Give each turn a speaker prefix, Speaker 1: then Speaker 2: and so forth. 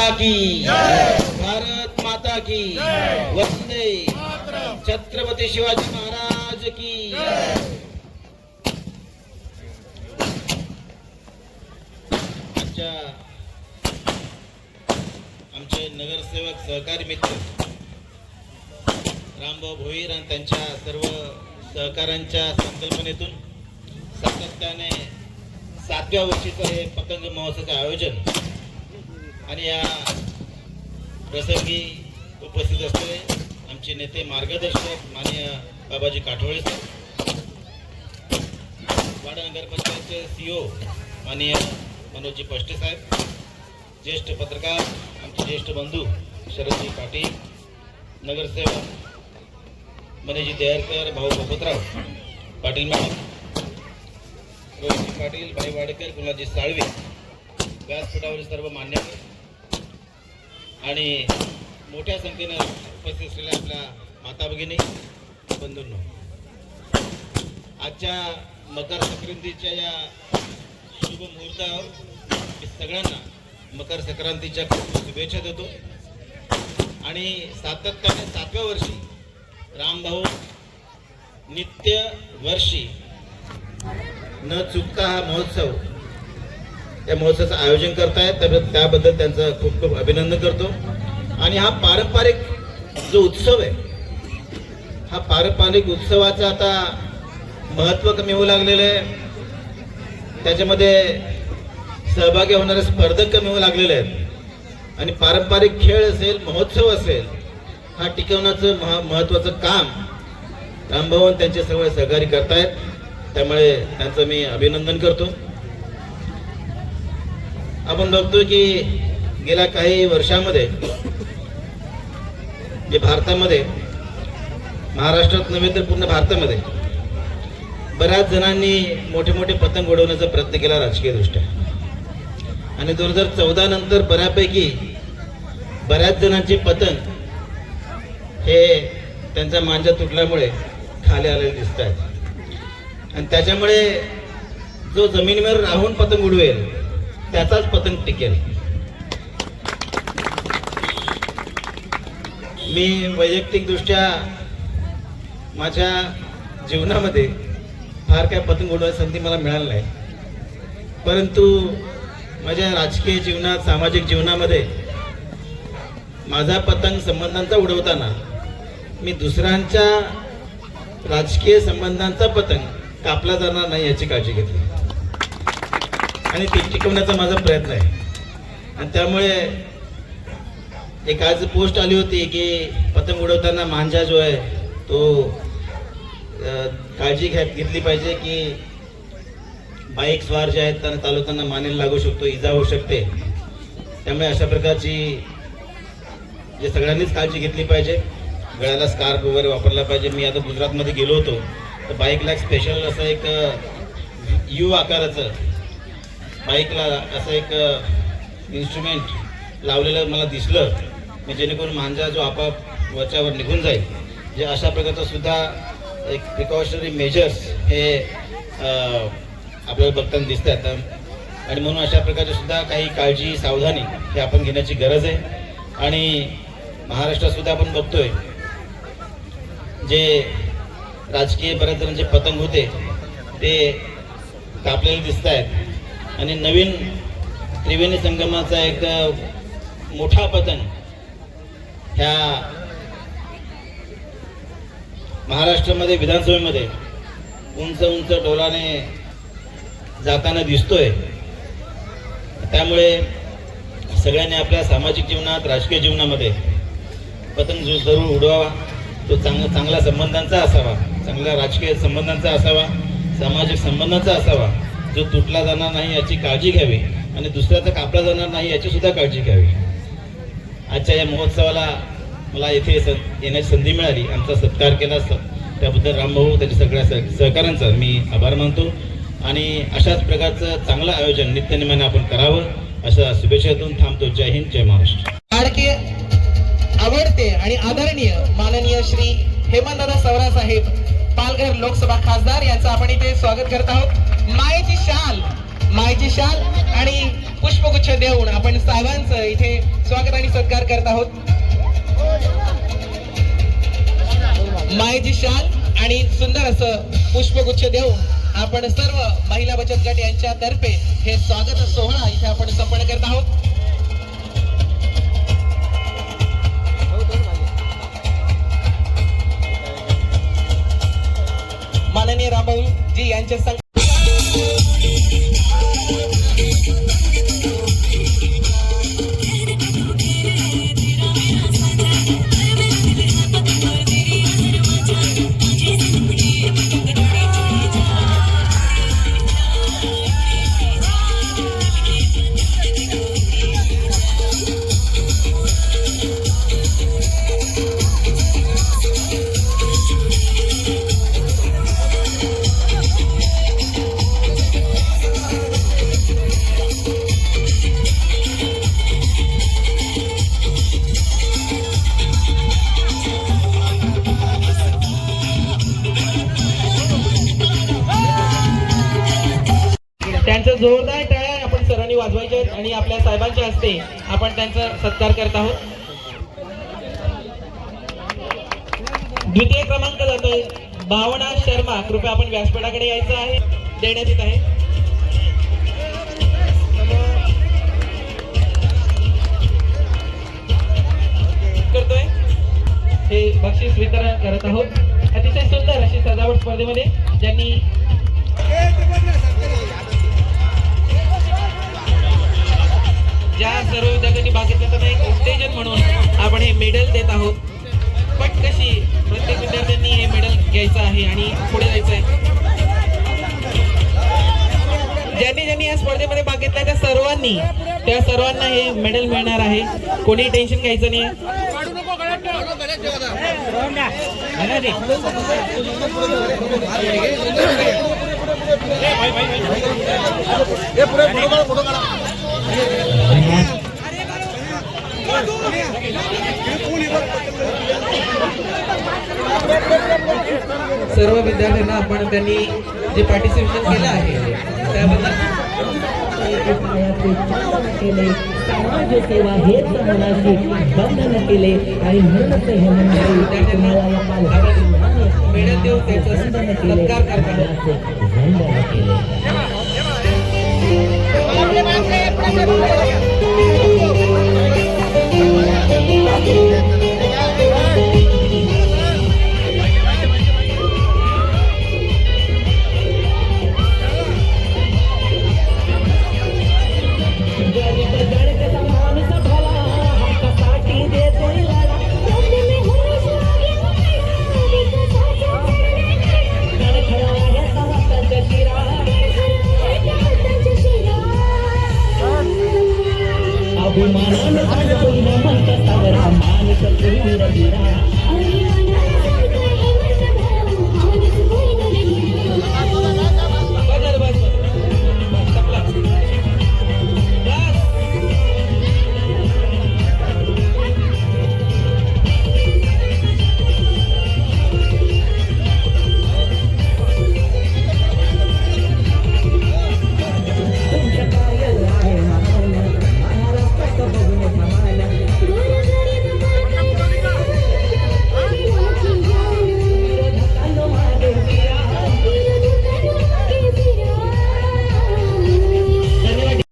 Speaker 1: माता की। भारत माता की। वंदे। छत्रपती शिवाजी महाराज की। आजच्या आमचे नगरसेवक सहकारी मित्र रामभाऊ भोईर आणि त्यांच्या सर्व सहकाऱ्यांच्या संकल्पनेतून सातत्याने सातव्या वर्षीचं हे पतंग महोत्सवाचं आयोजन आणि या प्रसंगी उपस्थित असलेले आमचे नेते मार्गदर्शक माननीय बाबाजी काठोळे सर वाडा नगरपंचायतचे सीओ माननीय मनोजी पष्टे साहेब ज्येष्ठ पत्रकार आमचे ज्येष्ठ बंधू शरदजी पाटील नगरसेवक मनेजी देहरकर भाऊ बपतराव पाटील मॅडम रोहितजी पाटील भाई वाडेकर गुलाजी साळवे व्यासपीठावरील सर्व मान्यवर आणि मोठ्या संख्येनं उपस्थित असलेल्या आपल्या माता भगिनी बंधूंनो आजच्या मकर संक्रांतीच्या या शुभ मुहूर्तावर मी सगळ्यांना मकर संक्रांतीच्या खूप शुभेच्छा देतो. आणि सातत्याने सातव्या वर्षी रामभाऊ नित्य वर्षी न चुकता हा महोत्सव या महोत्सवाचं आयोजन करतायत तर त्याबद्दल त्यांचं खूप खूप अभिनंदन करतो. आणि हा पारंपरिक जो उत्सव आहे हा पारंपरिक उत्सवाचं आता महत्त्व कमी होऊ लागलेलं आहे. त्याच्यामध्ये सहभागी होणारे स्पर्धक कमी होऊ लागलेले आहेत. आणि पारंपरिक खेळ असेल महोत्सव असेल हा टिकवण्याचं महा महत्त्वाचं काम रामभवन त्यांचे सर्व सहकारी करतायत. त्यामुळे त्यांचं मी अभिनंदन करतो. आपण बघतो की गेल्या काही वर्षामध्ये जे भारतामध्ये महाराष्ट्रात नव्हे तर पूर्ण भारतामध्ये बऱ्याच जणांनी मोठे मोठे पतंग उडवण्याचा प्रयत्न केला राजकीय दृष्ट्या आणि दोन हजार चौदा नंतर बऱ्यापैकी बऱ्याच जणांचे पतंग हे त्यांचा मांजा तुटल्यामुळे खाली आलेले दिसत आहेत आणि त्याच्यामुळे जो जमिनीवर राहून पतंग उडवेल त्याचाच पतंग टिकेल. मी वैयक्तिकदृष्ट्या माझ्या जीवनामध्ये फार काय पतंग उडवायची संधी मला मिळाली नाही. परंतु माझ्या राजकीय जीवनात सामाजिक जीवनामध्ये माझा पतंग संबंधांचा उडवताना मी दुसऱ्यांच्या राजकीय संबंधांचा पतंग कापला जाणार नाही याची काळजी घेतली. आणि ते टिकवण्याचा माझा प्रयत्न आहे. आणि त्यामुळे एक आज पोस्ट आली होती की पतंग उडवताना मांजा जो आहे तो काळजी घ्या घेतली पाहिजे की बाईक स्वार जे आहेत त्यांना चालवताना मानेला लागू शकतो इजा होऊ शकते. त्यामुळे अशा प्रकारची जे सगळ्यांनीच काळजी घेतली पाहिजे. गळ्याला स्कार्फ वगैरे वापरला पाहिजे. मी आता गुजरातमध्ये गेलो होतो. तर बाईकला स्पेशल असं एक यू आकाराचं बाईकला असं एक इन्स्ट्रुमेंट लावलेलं मला दिसलं. मी जेणेकरून मांजा जो आपाप वरच्यावर निघून जाईल. जे अशा प्रकारचं सुद्धा एक प्रिकॉशनरी मेजर्स हे आपल्याला बघताना दिसतात आणि म्हणून अशा प्रकारच्या सुद्धा काही काळजी सावधानी हे आपण घेण्याची गरज आहे. आणि महाराष्ट्रातसुद्धा आपण बघतोय जे राजकीय बऱ्याच जणांचे पतंग होते ते कापलेले दिसत आहेत आणि नवीन त्रिवेणी संगमाचा एक मोठा पतंग ह्या महाराष्ट्रामध्ये विधानसभेमध्ये उंच उंच डोलाने जाताना दिसतोय. त्यामुळे सगळ्यांनी आपल्या सामाजिक जीवनात राजकीय जीवनामध्ये पतंग जो जरूर उडवावा तो चांग चांगल्या संबंधांचा असावा चांगल्या राजकीय संबंधांचा असावा सामाजिक संबंधांचा असावा. जो तुटला जाणार नाही याची काळजी घ्यावी आणि दुसऱ्याचा कापला जाणार नाही याची सुद्धा काळजी घ्यावी. आजच्या या महोत्सवाला मला येथे येण्याची संधी मिळाली. आमचा सत्कार केला त्याबद्दल रामभाऊ त्याच्या सगळ्या सहकाऱ्यांचा मी आभार मानतो. आणि अशाच प्रकारचं चांगलं आयोजन नित्यनिमाने आपण करावं अशा शुभेच्छा देऊन थांबतो. जय हिंद जय महाराष्ट्र.
Speaker 2: लाडके आवडते आणि आदरणीय माननीय श्री हेमंतदादा सवरा साहेब पालघर लोकसभा खासदार यांचं आपण इथे स्वागत करत आहोत. मायेची शाल मायेची शाल आणि पुष्पगुच्छ देऊन आपण साहेबांचं इथे स्वागत आणि सत्कार करत आहोत. मायेची शाल आणि सुंदर असं पुष्पगुच्छ देऊन आपण सर्व महिला बचत गट यांच्या तर्फे हे स्वागत सोहळा इथे आपण संपन्न करत आहोत. माननीय रामभाऊ जी यांच्या त्यांचं जोरदार टाळ्या आपण सरांनी वाजवायचे आहेत आणि आपल्या साहेबांच्या हस्ते आपण त्यांचा सत्कार करत आहोत. द्वितीय क्रमांक जातोय भावना शर्मा कृपया आपण व्यासपीठाकडे यायचं आहे. देण्यात येत आहे. करतोय. हे बक्षीस वितरण करत आहोत. अतिशय सुंदर अशी सजावट स्पर्धेमध्ये ज्यांनी सर्व विद्यार्थ्यांनी भाग घेतला त्यांना एक उत्तेजन म्हणून आपण हे मेडल देत आहोत. पट कशी प्रत्येक विद्यार्थ्यांनी हे मेडल घ्यायचं आहे आणि पुढे जायचं आहे. ज्यांनी ज्यांनी या स्पर्धेमध्ये भाग घेतला त्या सर्वांनी त्या सर्वांना हे मेडल मिळणार आहे. कोणी टेन्शन घ्यायचं नाही. सर्व विद्यार्थ्यांना आपण त्यांनी जे पार्टिसिपेशन केलं आहे त्याबद्दल
Speaker 3: केले समाज सेवा हेच मनाशी बंधन केले आणि म्हणूनच हे मंडळी तुम्हाला
Speaker 2: मेडल देऊन त्याचा सत्कार करतात
Speaker 3: केले Yeah.